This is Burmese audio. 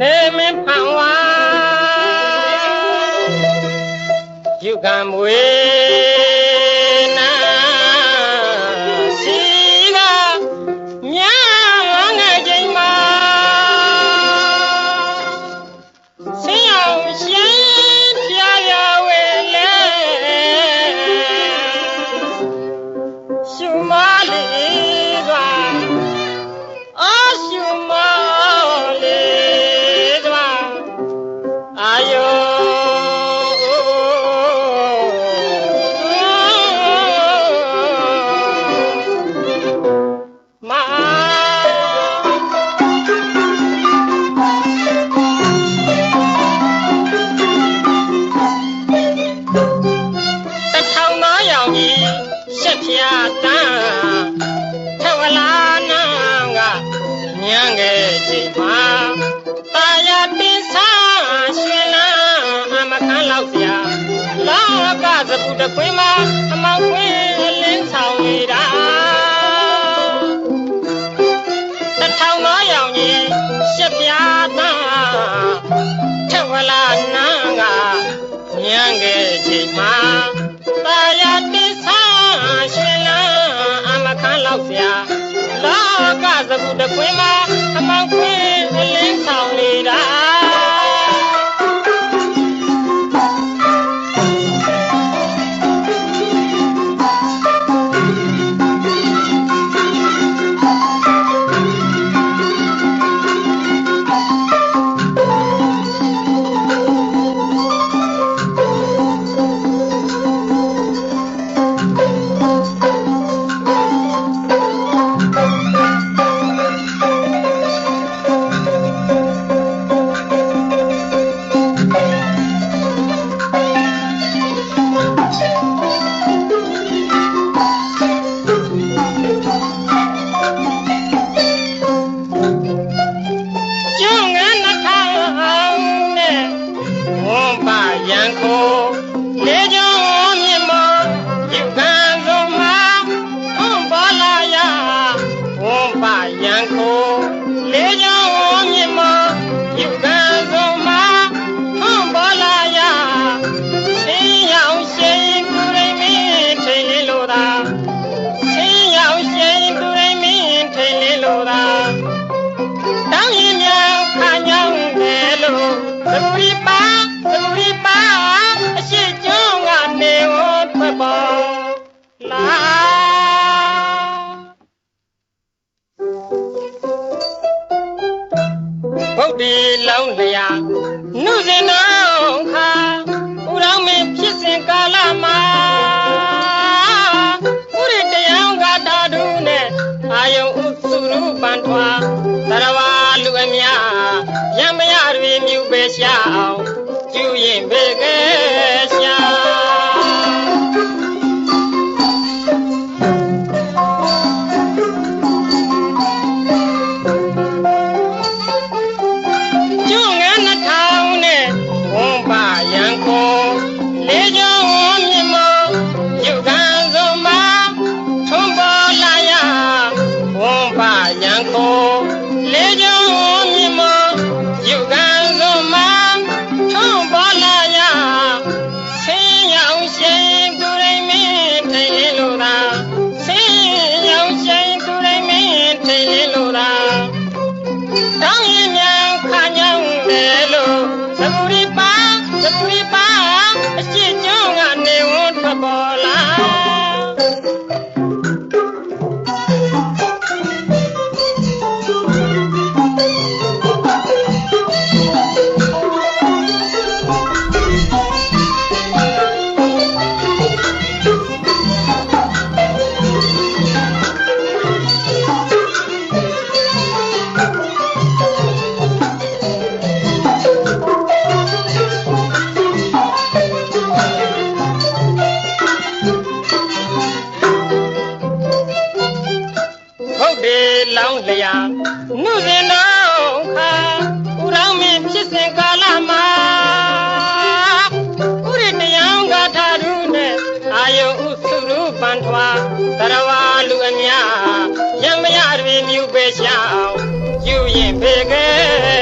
နေမင်းဖန်ဝါယူကံမွေ တန်းထဝလာနာကညံငယ်ချိန်မှာတာယာတင်ဆာရွှင်လန်းအမခန်းလောက်စရာလောကစပုတခွင်းမှာအမောင်ခွင်းအလင်းဆောင်နေတာတထောင်သောရောင်ကြီးရှက်ပြားသားထက်ဝလာနာကညံငယ်ချိန်မှာတာယာတင်ဆာ ရွှင်လန်းအမခန်းလောက်စရာလောကစကုတခွင်းမှာအမောင်ခွင်းအလင်းဆောင် န်ပါ မြူပဲရှာအောင်ကျူရင်ဘေကဲ လောင်းလျာနှုစင်တော်ခါဦးတော်မင်းဖြစ်စဉ်ကာလမှာဥရတရားကထာရုနဲ့အာယုဥစုရူပန်ထွာသရဝါလူအများရံမရတွေမြူပဲရှာရင်ဖေခဲ